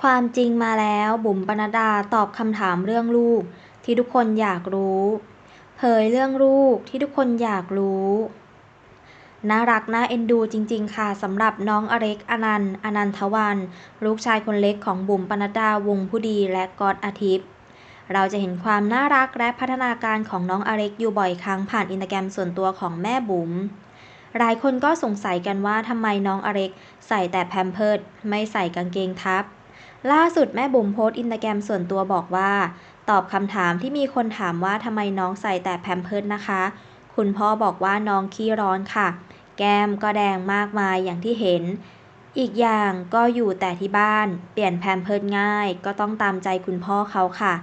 ความจริงมาแล้ว บุ๋มปนัดดาตอบคำถามเรื่องลูก ที่ทุกคนอยากรู้ เผยเรื่องลูกที่ทุกคนอยากรู้ น่ารักน่าเอ็นดูจริง ๆ ค่ะสำหรับน้องอเล็กอนันต์อนันทวัน ลูกชายคนเล็กของบุ๋มปนัดดาวงผู้ดีและกอดอาทิตย์เราจะเห็นความน่ารักและพัฒนาการของน้องอเล็กอยู่บ่อยครั้งผ่านอินสตาแกรมส่วนตัวของแม่บุ๋มหลายคนก็สงสัยกันว่าทำไมน้องอเล็กใส่แต่แพมเพิร์ดไม่ใส่กางเกงทับ ล่าสุดแม่บุ๋มโพสต์อินสตาแกรมส่วนตัวบอกว่า ตอบคำถามที่มีคนถามว่าทำไมน้องใส่แต่แพมเพิร์ดนะคะ คุณพ่อบอกว่าน้องขี้ร้อนค่ะ แก้มก็แดงมากมายอย่างที่เห็น อีกอย่างก็อยู่แต่ที่บ้าน เปลี่ยนแพมเพิร์ดง่าย ก็ต้องตามใจคุณพ่อเขาค่ะ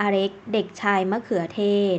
อเล็กเด็กชายมะเขือเทศ